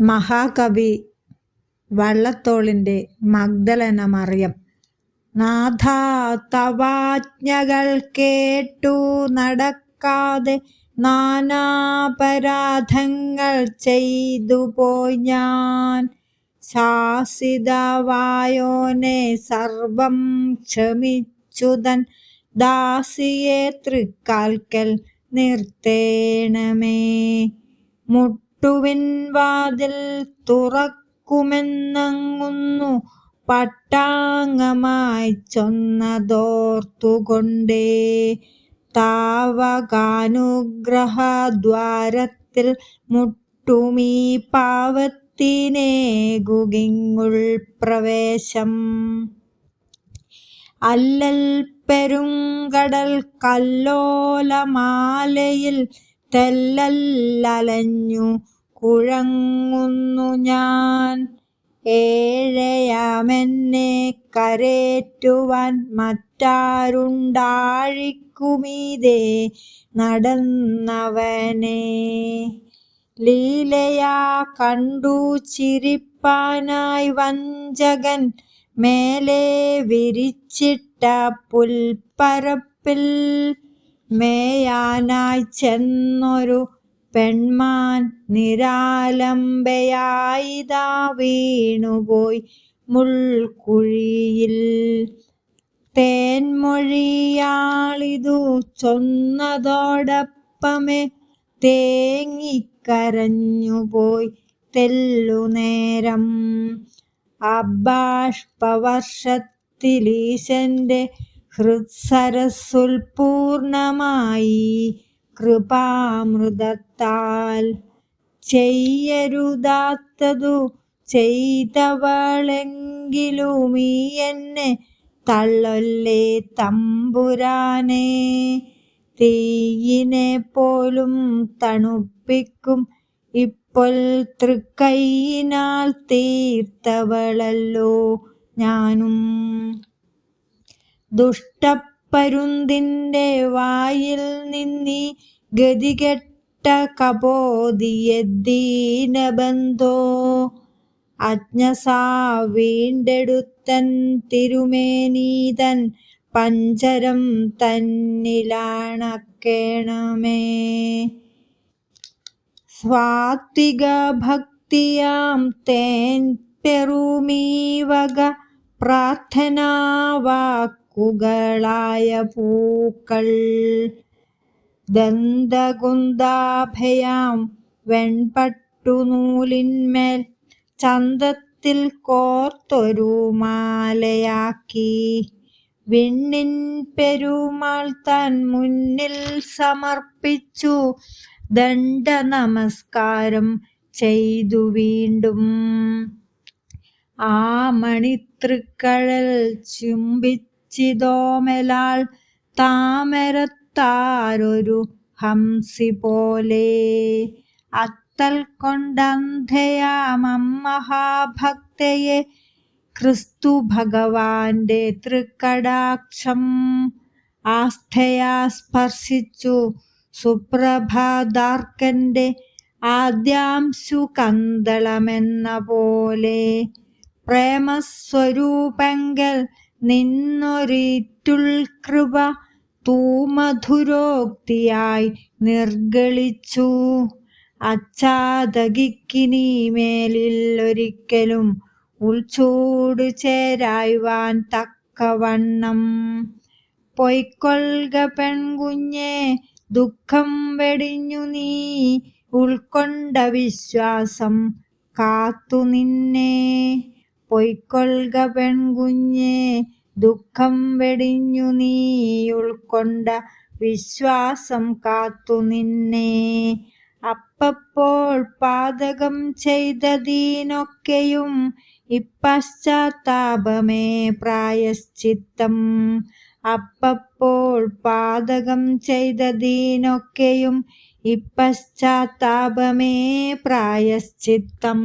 മഹാകവി വള്ളത്തോളിന്റെ മഗ്ദലന മറിയം നാഥ തവാജ്ഞകൾ കേട്ടു നടക്കാതെ നാനാപരാധങ്ങൾ ചെയ്തു പോയി ഞാൻ. ശാസിതവായോനെ സർവം ക്ഷമിച്ചുതൻ ദാസിയെ തൃക്കാൽക്കൽ നിർത്തേണമേ. മുട്ടുവിൻ വാതിൽ തുറക്കുമെന്നങ്ങുന്നു. പട്ടാങ്ങമായി ചൊന്നതോർത്തുകൊണ്ടേ. താവകാനുഗ്രഹദ്വാരത്തിൽ മുട്ടുമീ പാവത്തിനേകുകിങ്ങുൾ പ്രവേശം. അല്ലൽ പെരുങ്കടൽ കല്ലോലമാലയിൽ തെല്ലല്ലലഞ്ഞു കുഴങ്ങുന്നു ഞാൻ. ഏഴയാമെന്നെ കരേറ്റുവാൻ മറ്റാരുണ്ടാഴിക്കുമീതേ നടന്നവനെ. ലീലയാ കണ്ടു ചിരിപ്പാനായി വഞ്ചകൻ മേലെ വിരിച്ചിട്ട പുൽപ്പരപ്പിൽ മേയാനായി ചെന്നൊരു പെൺമാൻ നിരാലംബയായിതാ വീണുപോയി മുൾക്കുഴിയിൽ. തേൻമൊഴിയാളിതു ചൊന്നതോടൊപ്പമേ തേങ്ങിക്കരഞ്ഞുപോയി തെല്ലുനേരം. അബാഷ്പവർഷത്തിലീശന്റെ ഹൃത്സരസുൽപൂർണമായി കൃപാമൃതത്താൽ ചെയ്യരുതാത്തതു ചെയ്തവളെങ്കിലുമീ എന്നെ തള്ളൊല്ലേ തമ്പുരാനെ. തീയിനെ പോലും തണുപ്പിക്കും ഇപ്പോൾ തൃക്കൈയിനാൽ തീർത്തവളല്ലോ ഞാനും. ദുഷ്ടപ്പരുന്തിന്റെ വായിൽ നിന്നീ ഗതികെട്ട കപോതിയദ്ദീനബന്ധോ അജ്ഞസാ വീണ്ടെടുത്തൻ തിരുമേനീതൻ പഞ്ചരം തന്നിലാണക്കേണമേ. സ്വാത്വിക ഭക്തിയാം തേൻ പെറുമീവക പ്രാർത്ഥനാവാക്കുകളായ പൂക്കൾ. ദന്തകുന്താഭയാം വെൺപട്ടുനൂലിന്മേൽ ചന്തത്തിൽ കോർത്തൊരു മാലയാക്കി. വിണ്ണിൻ പെരുമാൾ താൻ മുന്നിൽ സമർപ്പിച്ചു. ദണ്ഡ നമസ്കാരം ചെയ്തു വീണ്ടും. ആ മണിത്തൃക്കഴൽ ചുംബിച്ചിതോമലാൾ താമരത്താരൊരു ഹംസി പോലെ അത്തൽ കൊണ്ടന്ധയാമം മഹാഭക്തയെ ക്രിസ്തു ഭഗവാന്റെ തൃക്കടാക്ഷം ആസ്ഥയാ സ്പർശിച്ചു. സുപ്രഭാതാർക്കന്റെ ആദ്യാംശു കന്തളമെന്ന പോലെ. പ്രേമസ്വരൂപങ്കൽ നിന്നൊരിറ്റുൾ കൃപ തൂമധുരോക്തിയായി നിർഗളിച്ചു. അച്ചാതകിക്കിനി മേലിൽ ഒരിക്കലും ഉൾച്ചൂട് ചേരായുവാൻ തക്കവണ്ണം. പൊയ്ക്കൊൽക പെൺകുഞ്ഞെ ദുഃഖം വെടിഞ്ഞു നീ ഉൾക്കൊണ്ട വിശ്വാസം കാത്തു നിന്നെ പൊയ്ക്കൊള്ളുക പെൺകുഞ്ഞെ ദുഃഖം വെടിഞ്ഞു നീ ഉൾക്കൊണ്ട വിശ്വാസം കാത്തു നിന്നെ. അപ്പപ്പോൾ പാതകം ചെയ്തതീനൊക്കെയും ഇപ്പശ്ചാത്താപമേ പ്രായശ്ചിത്തം. അപ്പപ്പോൾ പാതകം ചെയ്തതീനൊക്കെയും ഇപ്പശ്ചാത്താപമേ പ്രായശ്ചിത്തം.